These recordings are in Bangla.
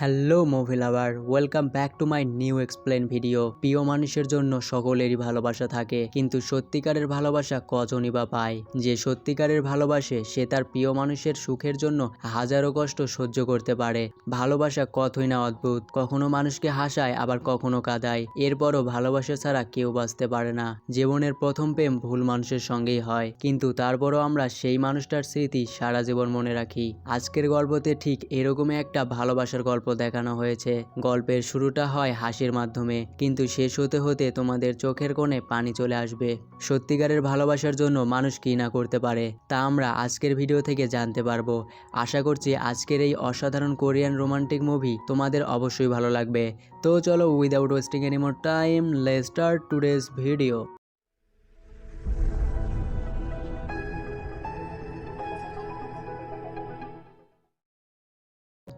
Hello movie lover welcome back to my new explain video প্রিয় মানুষের জন্য সকলেরই ভালোবাসা থাকে, কিন্তু সত্যিকারের ভালোবাসা কজনই বা পায়? যে সত্যিকারের ভালোবাসে, সে তার প্রিয় মানুষের সুখের জন্য হাজারো কষ্ট সহ্য করতে পারে। ভালোবাসা কতই না অদ্ভুত, কখনো মানুষকে হাসায়, আবার কখনো কাঁদায়। এরপরও ভালোবাসা ছাড়া কেউ বাঁচতে পারে না। জীবনের প্রথম প্রেম ভুল মানুষের সঙ্গেই হয়, কিন্তু তারপরও আমরা সেই মানুষটার স্মৃতি সারা জীবন মনে রাখি। আজকের গল্পতে ঠিক এরকমই একটা ভালোবাসার গল্প দেখানো হয়েছে। গল্পের শুরুটা হয় হাসির মাধ্যমে, কিন্তু শেষ হতে হতে তোমাদের চোখের কোণে পানি চলে আসবে। সত্যিকারের ভালোবাসার জন্য মানুষ কী না করতে পারে, তা আমরা আজকের ভিডিও থেকে জানতে পারব। আশা করছি আজকের এই অসাধারণ কোরিয়ান রোমান্টিক মুভি তোমাদের অবশ্যই ভালো লাগবে। তো চলো উইদাউট ওয়েস্টিং এনিমোর টাইম লে স্টার্ট টুডেজ ভিডিও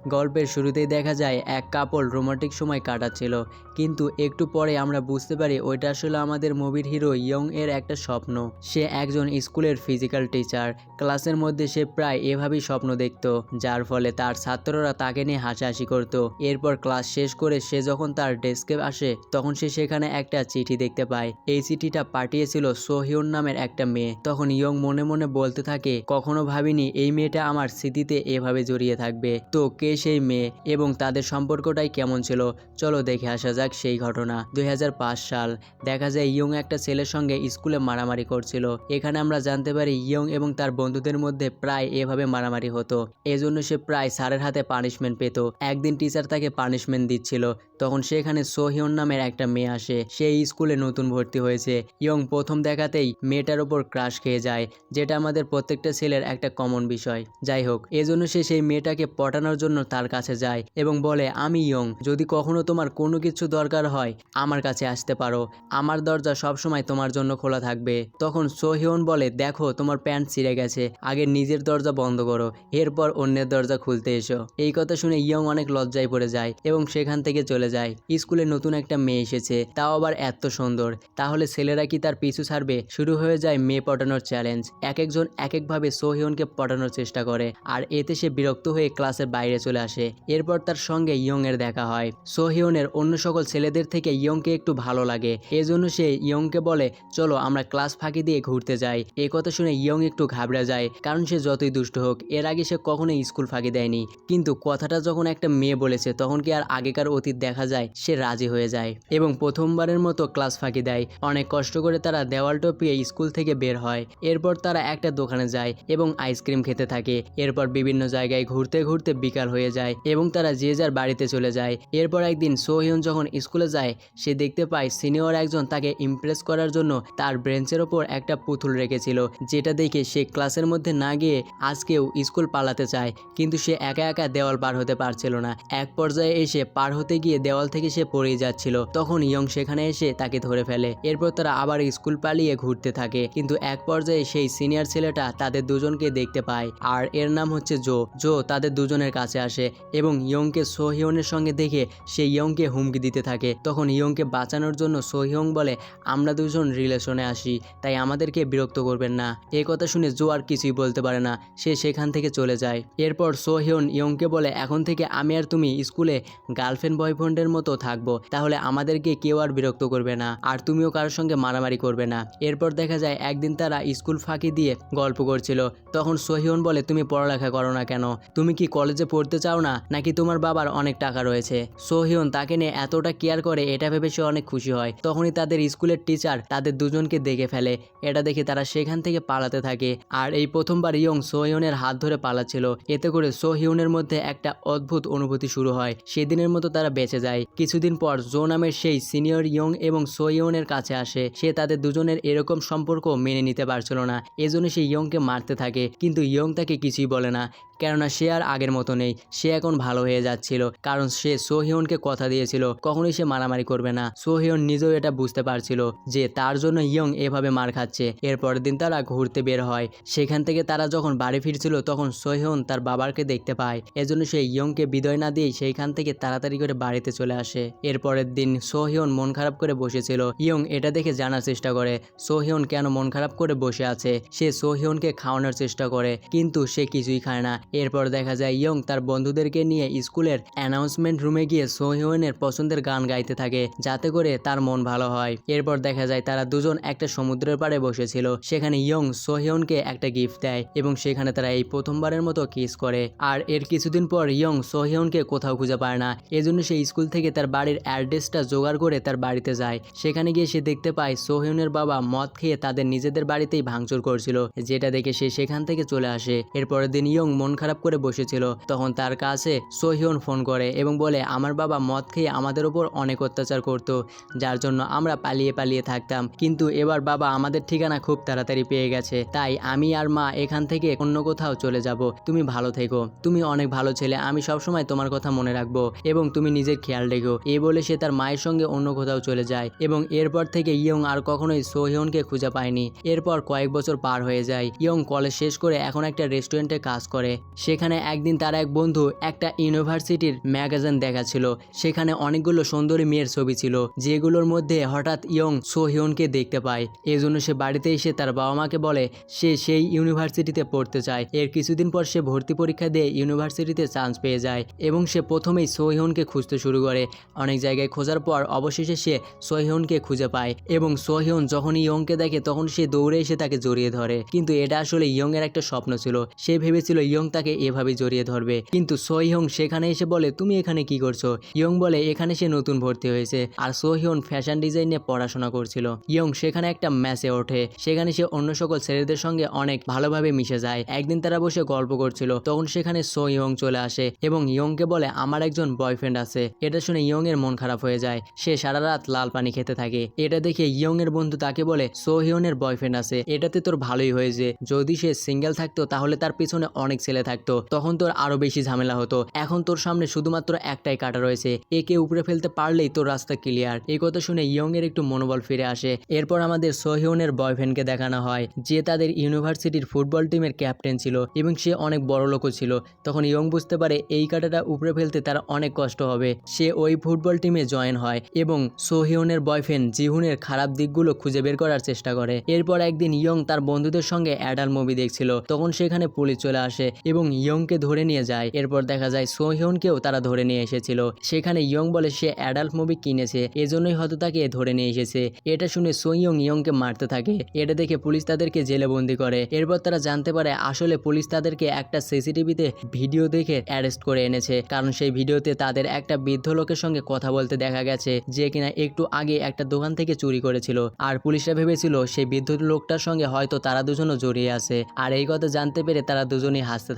গল্পের শুরুতেই দেখা যায় এক কাপল রোমান্টিক সময় কাটাচ্ছিল। কিন্তু একটু পরে আমরা বুঝতে পারি ওইটা আসলে আমাদের মুভির হিরো ইয়ং এর একটা স্বপ্ন। সে একজন স্কুলের ফিজিক্যাল টিচার ক্লাসের মধ্যে সে প্রায় এভাবেই স্বপ্ন দেখত, যার ফলে তার ছাত্ররা তাকে নিয়ে হাসাহাসি করত। এরপর ক্লাস শেষ করে সে যখন তার ডেস্কে আসে, তখন সে সেখানে একটা চিঠি দেখতে পায়। এই চিঠিটা পাঠিয়েছিল সোহিউন নামের একটা মেয়ে। তখন ইয়ং মনে মনে বলতে থাকে, কখনো ভাবিনি এই মেয়েটা আমার স্মৃতিতে এভাবে জড়িয়ে থাকবে। তো কে সেই মেয়ে এবং তাদের সম্পর্কটাই কেমন ছিল, চলো দেখে আসা যাক সেই ঘটনা। দুই হাজার পাঁচ সাল, দেখা যায় ইয়ং একটা ছেলের সঙ্গে স্কুলে মারামারি করছিল। এখানে আমরা জানতে পারি ইয়ং এবং তার বন্ধুদের মধ্যে প্রায় এভাবে মারামারি হতো। এজন্য সে প্রায় স্যারের হাতে পানিশমেন্ট পেত। একদিন টিচার তাকে পানিশমেন্ট দিচ্ছিল। তখন সেখানে সোহিয়ন নামের একটা মেয়ে আসে। সেই স্কুলে নতুন ভর্তি হয়েছে। ইয়ং প্রথম দেখাতেই মেয়েটার ওপর ক্রাশ খেয়ে যায়, যেটা আমাদের প্রত্যেকটা ছেলের একটা কমন বিষয়। যাই হোক, এজন্য সে সেই মেয়েটাকে পটানোর জন্য তার কাছে যায় এবং বলে, আমি ইয়ং। যদি কখনো তোমার কোনো কিছু দরকার হয়, আমার কাছে আসতে পারো। আমার দরজা সবসময় তোমার জন্য খোলা থাকবে। তখন সোহিয়ন বলে, দেখো, তোমার প্যান্ট ছিঁড়ে গেছে। আগে নিজের দরজা বন্ধ করো। এরপর অন্যের দরজা খুলতে এসো। এই কথা শুনে ইয়ং অনেক লজ্জায় পড়ে যায় এবং সেখান থেকে চলে যায়। স্কুলে নতুন একটা মেয়ে এসেছে, তাও আবার এত সুন্দর। তাহলে ছেলেরা কি তার পিছু ছাড়বে? শুরু হয়ে যায় মেয়ে পটানোর চ্যালেঞ্জ এক একজন এক একভাবে সোহিয়নকে পটানোর চেষ্টা করে। আর এতে সে বিরক্ত হয়ে ক্লাসের বাইরে চলে আসে। এরপর তার সঙ্গে ইয়ং এর দেখা হয়। সোহিয়নের অন্য সকল ছেলেদের থেকে ইয়ংকে একটু ভালো লাগে। এজন্য সে ইয়ংকে বলে, চলো, আমরা ক্লাস ফাঁকি দিয়ে ঘুরতে যাই। এ কথা শুনে ইয়ং একটু ঘাবড়ে যায়, কারণ সে যতই দুষ্ট হোক, এর আগে সে কখনোই স্কুল ফাঁকি দেয়নি। কিন্তু কথাটা যখন একটা মেয়ে বলেছে, তখন কি আর আগেকার অতীত দেখা যায়? সে রাজি হয়ে যায় এবং প্রথমবারের মতো ক্লাস ফাঁকি দেয়। অনেক কষ্ট করে তারা দেওয়াল টপিয়ে স্কুল থেকে বের হয়। এরপর তারা একটা দোকানে যায় এবং আইসক্রিম খেতে থাকে। এরপর বিভিন্ন জায়গায় ঘুরতে ঘুরতে বিকাল হয়ে যায় এবং তারা যে যার বাড়িতে চলে যায়। এরপর একদিন সোহিয়ন যখন স্কুলে যায়, সে দেখতে পায় সিনিয়র একজন তাকে ইমপ্রেস করার জন্য তার ব্রেঞ্চের ওপর একটা পুতুল রেখেছিল, যেটা দেখে সে ক্লাসের মধ্যে না গিয়ে আজকেও স্কুল পালাতে চায়। কিন্তু সে একা একা দেওয়াল পার হতে পারছিল না। এক পর্যায়ে এসে পার হতে গিয়ে দেওয়াল থেকে সে পড়ে যাচ্ছিল। তখন ইয়ং সেখানে এসে তাকে ধরে ফেলে। এরপর তারা আবার স্কুল পালিয়ে ঘুরতে থাকে। কিন্তু এক পর্যায়ে সেই সিনিয়র ছেলেটা তাদের দুজনকে দেখতে পায়। আর এর নাম হচ্ছে জো। জো তাদের দুজনের কাছে আসে। এবং ইয়ংকে সোহিয়নের সঙ্গে দেখে সে ইয়ংকে হুমকি দিতে থাকে। তখন ইয়ংকে বাঁচানোর জন্য সোহিয়ং বলে, আমরা দুজন রিলেশনে আসি, তাই আমাদেরকে বিরক্ত করবেন না। এই কথা শুনে জো আর কিছুই বলতে পারে না, সে সেখান থেকে চলে যায়। এরপর সোহিয়ন ইয়ংকে বলে, এখন থেকে আমি আর তুমি স্কুলে গার্লফ্রেন্ড বয়ফ্রেন্ডের মতো থাকব, তাহলে আমাদেরকে কেউ আর বিরক্ত করবে না, আর তুমিও কারোর সঙ্গে মারামারি করবে না। এরপর দেখা যায়, একদিন তারা স্কুল ফাঁকি দিয়ে গল্প করছিল। তখন সোহিয়ন বলে, তুমি পড়ালেখা করো না কেন? তুমি কি কলেজে পড়তে চাও না, নাকি তোমার বাবার অনেক টাকা রয়েছে? সোহিয়ন তাকে নিয়ে এতটা কেয়ার করে, এটা ভেবে সে অনেক খুশি হয়। তখনই তাদের স্কুলের টিচার তাদের দুজনকে দেখে ফেলে। এটা দেখে তারা সেখান থেকে পালাতে থাকে। আর এই প্রথমবার ইয়ং সোহিয়নের হাত ধরে পালাচ্ছিল। এতে করে সোহিয়নের মধ্যে একটা অদ্ভুত অনুভূতি শুরু হয়। সেদিনের মতো তারা বেঁচে যায়। কিছুদিন পর জো নামের সেই সিনিয়র ইয়ং এবং সোহিয়নের কাছে আসে। সে তাদের দুজনের এরকম সম্পর্ক মেনে নিতে পারছিল না। এজন্য সে ইয়ংকে মারতে থাকে। কিন্তু ইয়ং তাকে কিছুই বলে না। কেননা সে আর আগের মতো নেই। সে এখন ভালো হয়ে যাচ্ছিল, কারণ সে সোহিয়নকে কথা দিয়েছিল, কখনোই সে মারামারি করবে না। সোহিয়ন নিজেও এটা বুঝতে পারছিল যে তার জন্য ইয়ং এভাবে মার খাচ্ছে। এরপরের দিন তারা ঘুরতে বের হয়। সেখান থেকে তারা যখন বাড়ি ফিরছিল, তখন সোহিয়ন তার বাবাকে দেখতে পায়। এজন্য সে ইয়ংকে বিদয় না দিয়ে সেইখান থেকে তাড়াতাড়ি করে বাড়িতে চলে আসে। এরপরের দিন সোহিয়ন মন খারাপ করে বসেছিল। ইয়ং এটা দেখে জানার চেষ্টা করে সোহিয়ন কেন মন খারাপ করে বসে আছে? সে সোহিয়নকে খাওয়ানোর চেষ্টা করে, কিন্তু সে কিছুই খায় না। এরপর দেখা যায় ইয়ং তার বন্ধুদেরকে নিয়ে স্কুলের অ্যানাউন্সমেন্ট রুমে গিয়ে সোহিউনের পছন্দের গান গাইতে থাকে, যাতে করে তার মন ভালো হয়। এরপর দেখা যায় তারা দুজন একটা সমুদ্রের পাড়ে বসেছিল, সেখানে ইয়ং সোহিউনকে একটা গিফট দেয় এবং সেখানে তারা এই প্রথমবারের মতো কিস করে। আর এর কিছুদিন পর ইয়ং সোহিউনকে কোথাও খুঁজে পায় না। এজন্য সে স্কুল থেকে তার বাড়ির অ্যাড্রেসটা জোগাড় করে তার বাড়িতে যায়। সেখানে গিয়ে সে দেখতে পায় সোহিউনের বাবা মদ খেয়ে তাদের নিজেদের বাড়িতেই ভাঙচুর করছিল, যেটা দেখে সে সেখান থেকে চলে আসে। এরপরের দিন ইয়ং মন খারাপ করে বসেছিল। তখন তার কাছে সোহিউন ফোন করে এবং বলে, আমার বাবা মদ খেয়ে আমাদের ওপর অনেক অত্যাচার করত, যার জন্য আমরা পালিয়ে পালিয়ে থাকতাম। কিন্তু এবার বাবা আমাদের ঠিকানা খুব তাড়াতাড়ি পেয়ে গেছে। তাই আমি আর মা এখান থেকে অন্য কোথাও চলে যাব। তুমি ভালো থেকো। তুমি অনেক ভালো ছেলে। আমি সবসময় তোমার কথা মনে রাখব এবং তুমি নিজের খেয়াল রেখো। এই বলে সে তার মায়ের সঙ্গে অন্য কোথাও চলে যায় এবং এরপর থেকে ইয়ং আর কখনোই সোহিয়নকে খুঁজে পায়নি। এরপর কয়েক বছর পার হয়ে যায়। ইয়ং কলেজ শেষ করে এখন একটা রেস্টুরেন্টে কাজ করে। সেখানে একদিন তার এক বন্ধু একটা ইউনিভার্সিটির ম্যাগাজিন দেখাচ্ছিল। সেখানে অনেকগুলো সুন্দরী মেয়ের ছবি ছিল, যেগুলোর মধ্যে হঠাৎ ইয়ং সোহিয়নকে দেখতে পায়। এজন্য সে বাড়িতে এসে তার বাবা মাকে বলে, সে সেই ইউনিভার্সিটিতে পড়তে চায়। এর কিছুদিন পর সে ভর্তি পরীক্ষা দিয়ে ইউনিভার্সিটিতে চান্স পেয়ে যায় এবং সে প্রথমেই সোহিয়নকে খুঁজতে শুরু করে। অনেক জায়গায় খোঁজার পর অবশেষে সে সোহিয়নকে খুঁজে পায় এবং সোহিয়ন যখন ইয়ংকে দেখে, তখন সে দৌড়ে এসে তাকে জড়িয়ে ধরে। কিন্তু এটা আসলে ইয়ং এর একটা স্বপ্ন ছিল। সে ভেবেছিল ইয়ং তাকে এভাবে জড়িয়ে ধরবে। কিন্তু সোহিয়ং সেখানে এসে বলে, তুমি এখানে কি করছ? ইয়ং বলে, এখানে সে নতুন ভর্তি হয়েছে। আর সোহিয়ন ফ্যাশন ডিজাইন পড়াশোনা করছিল। ইয়ং সেখানে একটা ম্যাচে ওঠে। সেখানে সে অন্য সকল ছেলেদের সঙ্গে অনেক ভালোভাবে মিশে যায়। একদিন তারা বসে গল্প করছিল। তখন সেখানে সো ইয়ং চলে আসে এবং ইয়ংকে বলে, আমার একজন বয়ফ্রেন্ড আছে। এটা শুনে ইয়ং এর মন খারাপ হয়ে যায়। সে সারা রাত লাল পানি খেতে থাকে। এটা দেখে ইয়ং এর বন্ধু তাকে বলে সো সোহিয়নের বয়ফ্রেন্ড আছে। এটাতে তোর ভালোই হয়েছে। যদি সে সিঙ্গেল থাকতো, তাহলে তার পিছনে অনেক ছেলে থাকতো। তখন তোর আরও বেশি ঝামেলা হতো। এখন তোর সামনে শুধুমাত্র একটাই কাটা রয়েছে। একে উপরে ফেলতে পারলেই তোর রাস্তা ক্লিয়ার এই কথা শুনে ইয়ং এর একটু মনোবল ফিরে আসে। এরপর আমাদের সোহিয়নের বয়ফ্রেন্ডকে দেখানো হয়, যে তাদের ইউনিভার্সিটির ফুটবল টিমের ক্যাপ্টেন ছিল এবং সে অনেক বড় লোকও ছিল। তখন ইয়ং বুঝতে পারে এই কাটাটা উপরে ফেলতে তার অনেক কষ্ট হবে। সে ওই ফুটবল টিমে জয়েন হয় এবং সোহিয়নের বয়ফ্রেন্ড জিহুনের খারাপ দিকগুলো খুঁজে বের করার চেষ্টা করে। এরপর একদিন ইয়ং তার বন্ধুদের সঙ্গে অ্যাডাল মুভি দেখছিল। তখন সেখানে পুলিশ চলে আসে এবং ইয়ংকে ধরে নিয়ে যায়। এরপর দেখা যায় সোহিয়নকেও তারা ধরে নিয়ে এসেছিল। সেখানে ইয়ং বলে সে অ্যাডাল্ট মুভি কিনেছে, এজন্যই হয়তো তাকে ধরে নিয়ে এসেছে। এটা শুনে সোইয়ং ইয়ংকে মারতে থাকে। এটা দেখে পুলিশ তাদেরকে জেলে বন্দি করে। এরপর তারা জানতে পারে আসলে পুলিশ তাদেরকে একটা সিসিটিভিতে ভিডিও দেখে অ্যারেস্ট করে এনেছে। কারণ সেই ভিডিওতে তাদের একটা বৃদ্ধ লোকের সঙ্গে কথা বলতে দেখা গেছে, যে কিনা একটু আগে একটা দোকান থেকে চুরি করেছিল। আর পুলিশরা ভেবেছিল, সেই বৃদ্ধ লোকটার সঙ্গে হয়তো তারা দুজনও জড়িয়ে আছে। আর এই কথা জানতে পেরে তারা দুজনেই হাসতে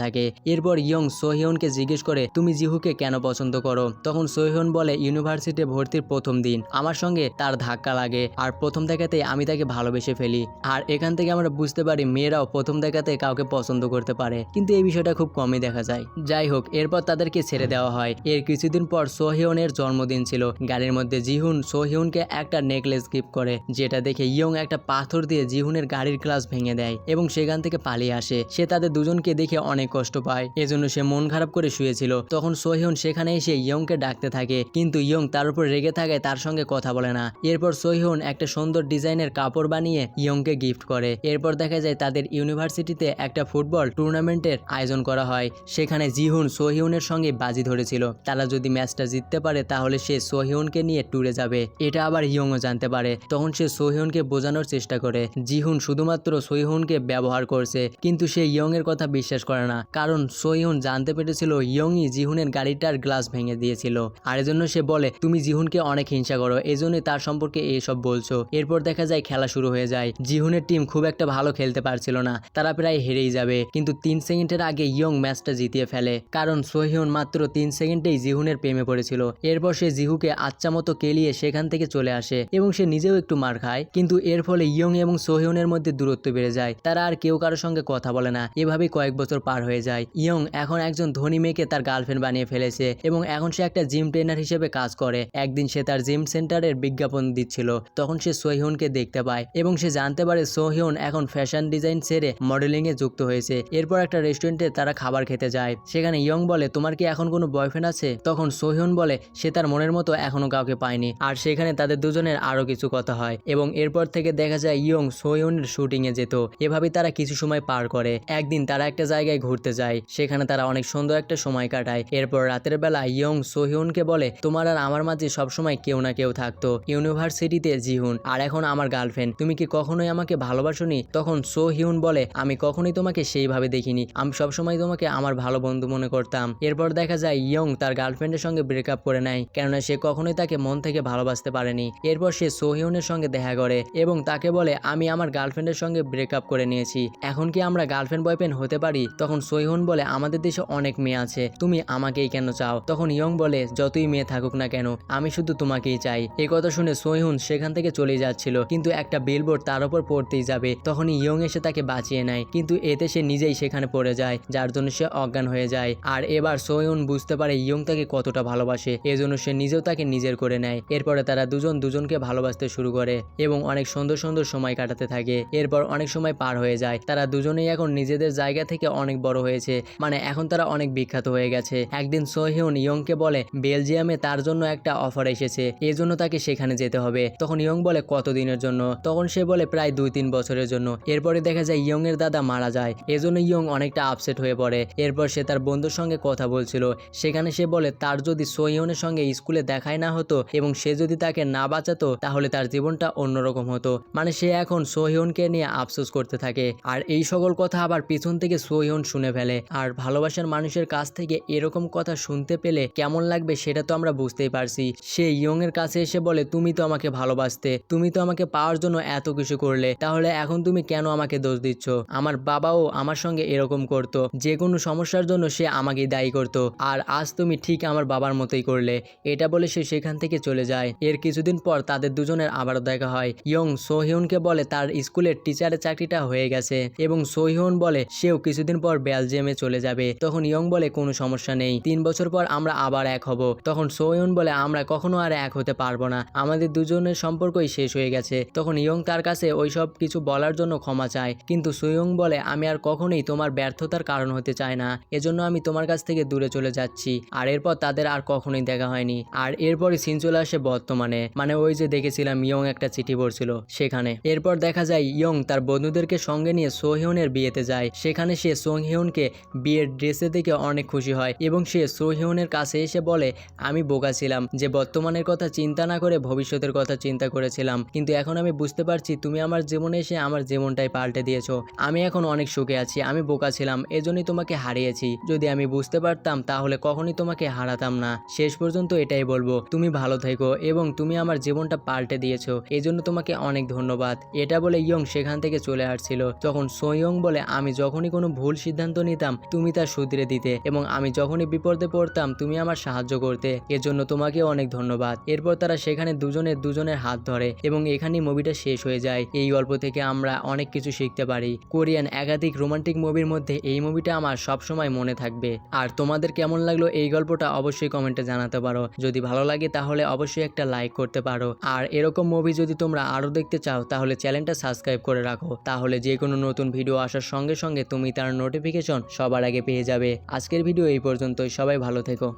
এরপর ইয়ং সোহিয়নকে জিজ্ঞেস করে, তুমি জিহুকে কেন পছন্দ করো? তখন সোহিয়ন বলে ইউনিভার্সিটি ভর্তির প্রথম দিন। আমার সঙ্গে তার ধাক্কা লাগে আর প্রথম দেখাতে আমি তাকে ভালোবেসে ফেলি। আর এখান থেকে আমরা বুঝতে পারি, মেয়েরাও প্রথম দেখাতে কাউকে পছন্দ করতে পারে। কিন্তু এই বিষয়টা খুব কমই দেখা যায়। যাই হোক, এরপর তাদেরকে ছেড়ে দেওয়া হয়। এর কিছুদিন পর সোহিয়নের জন্মদিন ছিল। গাড়ির মধ্যে জিহুন সোহিয়নকে একটা নেকলেস গিফট করে, যেটা দেখে ইয়ং একটা পাথর দিয়ে জিহুনের গাড়ির গ্লাস ভেঙে দেয় এবং সেখান থেকে পালিয়ে আসে। সে তাদের দুজনকে দেখে অনেক কষ্ট পায়। এজন্য সে মন খারাপ করে শুয়েছিল। তখন সোহিয়ন সেখানে এসে ইয়ংকে ডাকতে থাকে। কিন্তু ইয়ং তার উপর রেগে থাকায় তার সঙ্গে কথা বলে না। এরপর সোহিয়ন একটা সুন্দর ডিজাইনের কাপড় বানিয়ে ইয়ংকে গিফট করে। এরপর দেখা যায় তাদের ইউনিভার্সিটিতে একটা ফুটবল টুর্নামেন্টের আয়োজন করা হয়। সেখানে জিহুন সোহিউনের সঙ্গে বাজি ধরেছিল। তারা যদি ম্যাচটা জিততে পারে, তাহলে সে সোহিউনকে নিয়ে ট্যুরে যাবে। এটা আবার ইয়ংও জানতে পারে। তখন সে সোহিউনকে বোঝানোর চেষ্টা করে। জিহুন শুধুমাত্র সোহিউনকে ব্যবহার করছে, কিন্তু সে ইয়ং এর কথা বিশ্বাস করে না। কারণ সোহিউন জানতে পেরেছিল ইয়ংই জিহুনের গাড়িটার গ্লাস ভেঙে দিয়েছিল। আর এজন্য সে বলে, তুমি জিহুনকে অনেক হিংসা করো, এজন্যই তার সম্পর্কে এইসব বলছো। এরপর দেখা যায় খেলা শুরু হয়ে যায়। জিহুনের টিম খুব একটা ভালো খেলতে পারছিল না, তারা প্রায় হেরেই যাবে। কিন্তু তিন সেকেন্ডের আগে ইয়ং ম্যাচটা জিতিয়ে ফেলে, কারণ সোহিউন মাত্র তিন সেকেন্ডেই জিহুনের প্রেমে পড়েছিল। এরপর সে জিহুকে আচ্ছা মতো কেলিয়ে সেখান থেকে চলে আসে এবং সে নিজেও একটু মার খায়। কিন্তু এর ফলে ইয়ং এবং সোহিউনের মধ্যে দূরত্ব বেড়ে যায়। তারা আর কেউ কারোর সঙ্গে কথা বলে না। এভাবেই কয়েক বছর পার হয়ে যায়। ইয়ং এখন একজন ধনী মেয়েকে তার গার্লফ্রেন্ড বানিয়ে ফেলেছে এবং এখন সে একটা জিম ট্রেনার হিসেবে কাজ করে। একদিন সে তার জিম সেন্টারের বিজ্ঞাপন দিচ্ছিল। তখন সে সোহিউনকে দেখতে পায় এবং সে জানতে পারে সোহিউন এখন ফ্যাশন ডিজাইন ছেড়ে মডেলিং এ যুক্ত হয়েছে। এরপর একটা রেস্টুরেন্টে তারা খাবার খেতে যায়। সেখানে ইয়ং বলে, তোমার কি এখন কোনো বয়ফ্রেন্ড আছে? তখন সোহিউন বলে, সে তার মনের মতো এখনও কাউকে পায়নি। আর সেখানে তাদের দুজনের আরও কিছু কথা হয় এবং এরপর থেকে দেখা যায় ইয়ং সোহিউনের শুটিং এ যেত। এভাবে তারা কিছু সময় পার করে। একদিন তারা একটা জায়গায় ঘুরতে যায়। সেখানে তারা অনেক সুন্দর একটা সময় কাটায়। এরপর রাতের বেলা ইয়ং সোহিউনকে বলে, তোমার আর আমার মাঝে সবসময় কেউ না কেউ থাকতো। ইউনিভার্সিটিতে জিহুন, আর এখন আমার গার্লফ্রেন্ড। তুমি কি কখনোই আমাকে ভালোবাসোনি? তখন সোহিউন বলে, আমি কখনোই তোমাকে সেইভাবে দেখিনি। আমি সবসময় তোমাকে আমার ভালো বন্ধু মনে করতাম। এরপর দেখা যায় ইয়ং তার গার্লফ্রেন্ডের সঙ্গে ব্রেকআপ করে নেয়, কেননা সে কখনোই তাকে মন থেকে ভালোবাসতে পারেনি। এরপর সে সোহিউনের সঙ্গে দেখা করে এবং তাকে বলে, আমি আমার গার্লফ্রেন্ডের সঙ্গে ব্রেকআপ করে নিয়েছি। এখন কি আমরা গার্লফ্রেন্ড বয়ফ্রেন্ড হতে পারি? তখন সোহিউন বলে, আমাদের দেশে অনেক মেয়ে আছে, তুমি আমাকেই কেন চাও? তখন ইয়ং বলে, যতই মেয়ে থাকুক না কেন, আমি শুধু তোমাকেই চাই। এই কথা শুনে সোহিউন সেখান থেকে চলে যাচ্ছিল, কিন্তু একটা বিলবোর্ড তার উপর পড়তেই যাবে। তখনই ইয়ং এসে তাকে বাঁচিয়ে নেয়, কিন্তু এতে সে নিজেই সেখানে পড়ে যায়, যার জন্য সে অজ্ঞান হয়ে যায়। আর এবার সোহিউন বুঝতে পারে ইয়ং তাকে কতটা ভালোবাসে, এজন্য সে নিজেও তাকে নিজের করে নেয়। এরপরে তারা দুজন দুজনকে ভালোবাসতে শুরু করে এবং অনেক সুন্দর সুন্দর সময় কাটাতে থাকে। এরপর অনেক সময় পার হয়ে যায়। তারা দুজনেই এখন নিজেদের জায়গা থেকে অনেক বড় হয়েছে। মানে এখন তারা অনেক বিখ্যাত হয়ে গেছে। একদিন সোহিউন ইয়ংকে বলে, বেলজিয়ামে তার জন্য একটা অফার এসেছে। এজন্য তাকে সেখানে যেতে হবে। তখন ইয়ং বলে, কতদিনের জন্য? তখন সে বলে, প্রায় দুই তিন বছরের জন্য। এরপরে দেখা যায় ইয়ং এর দাদা মারা যায়। এজন্য ইয়ং অনেকটা আপসেট হয়ে পড়ে। এরপর সে তার বন্ধুর সঙ্গে কথা বলছিল। সেখানে সে বলে, তার যদি সোহিউনের সঙ্গে স্কুলে দেখাই না হতো এবং সে যদি তাকে না বাঁচাতো, তাহলে তার জীবনটা অন্যরকম হতো। মানে সে এখন সোহিউনকে নিয়ে আফসোস করতে থাকে। আর এই সকল কথা আবার পিছন থেকে সোহিউন শুনে ফেলে। আর ভালোবাসার মানুষের কাছ থেকে এরকম কথা শুনতে পেলে কেমন লাগবে সেটা তো আমরা বুঝতেই পারছি। সে ইয়ং এর কাছে এসে বলে, তুমি তো আমাকে ভালোবাসতে। তুমি তো আমাকে পাওয়ার জন্য এত কিছু করলে। তাহলে এখন তুমি কেন আমাকে দোষ দিচ্ছ? আমার বাবাও আমার সঙ্গে এরকম করতো। যে কোনো সমস্যার জন্য সে আমাকেই দায়ী করতো। আর আজ তুমি ঠিক আমার বাবার মতোই করলে। এটা বলে সে সেখান থেকে চলে যায়। এর কিছুদিন পর তাদের দুজনের আবারও দেখা হয়। ইয়ং সোহিউনকে বলে, তার স্কুলের টিচারের চাকরিটা হয়ে গেছে। এবং সোহিউন বলে, সেও কিছুদিন পর বেলজিয়ামে চলে যাবে। তখন ইয়ং বলে, কোনো সমস্যা নেই। তিন বছর পর আমরা আবার এক হব। তখন সোহিউন বলে, আমরা কখনো আর এক হতে পারব না। আমাদের দুজনের সম্পর্কই শেষ হয়ে গেছে। তখন ইয়ং তার কাছে ওইসব কিছু বলার জন্য ক্ষমা চায়। কিন্তু সোয়ং বলে, আমি আর কখনোই তোমার ব্যর্থতার কারণ হতে চাই না। এজন্য আমি তোমার কাছ থেকে দূরে চলে যাচ্ছি। আর এরপর তাদের আর কখনোই দেখা হয়নি। আর এরপরই সিন চলে আসে বর্তমানে। মানে ওই যে দেখেছিলাম, ইয়ং একটা চিঠি পড়ছিল সেখানে। এরপর দেখা যায়, ইয়ং তার বন্ধুদেরকে সঙ্গে নিয়ে সোহিউনের বিয়েতে যায়। সেখানে সে সোহিউনকে বিয়ের ড্রেসে দেখে অনেক খুশি হয় এবং সে সোহিউনের কাছে এসে বলে, আমি বোকা ছিলাম যে বর্তমানের কথা চিন্তা না করে ভবিষ্যতের কথা চিন্তা করেছিলাম। কিন্তু এখন আমি বুঝতে পারছি তুমি আমার জীবনে এসে আমার জীবনটাই পাল্টে দিয়েছ। আমি এখন অনেক সুখে আছি, আমি বোকা ছিলাম, এজন্যই তোমাকে হারিয়েছি। যদি আমি বুঝতে পারতাম, তাহলে কখনই তোমাকে হারাতাম না। শেষ পর্যন্ত এটাই বলব, তুমি ভালো থেকো এবং তুমি আমার জীবনটা পাল্টে দিয়েছ। এজন্য তোমাকে অনেক ধন্যবাদ। এটা বলে ইয়ং সেখান থেকে চলে আসছিল। তখন সোয়ং বলে, আমি যখনই কোনো ভুল সিদ্ধান্ত নিতাম তুমি তা শুধরে দিতে এবং আমি যখনই বিপদে পড়তাম তুমি আমার সাহায্য করতে। এজন্য তোমাকে অনেক ধন্যবাদ। এরপর তারা সেখানে দুজনে দুজনের হাত ধরে এবং এখানেই মুভিটা শেষ হয়ে যায়। এই গল্প থেকে আমরা অনেক কিছু শিখতে পারি। কোরিয়ান একাধিক রোমান্টিক মুভির মধ্যে এই মুভিটা আমার সবসময় মনে থাকবে। আর তোমাদের কেমন লাগল এই গল্পটা অবশ্যই কমেন্টে জানাতে পারো। যদি ভালো লাগে তাহলে অবশ্যই একটা লাইক করতে পারো। আর এরকম মুভি যদি তোমরা আরও দেখতে চাও তাহলে চ্যানেলটা সাবস্ক্রাইব করে রাখো। তাহলে যে কোনো নতুন ভিডিও আসার সঙ্গে সঙ্গে তুমি তার নোটিফিকেশন সবার আগে পেয়ে যাবে। আজকের ভিডিও এই পর্যন্তই। সবাই ভালো থেকো।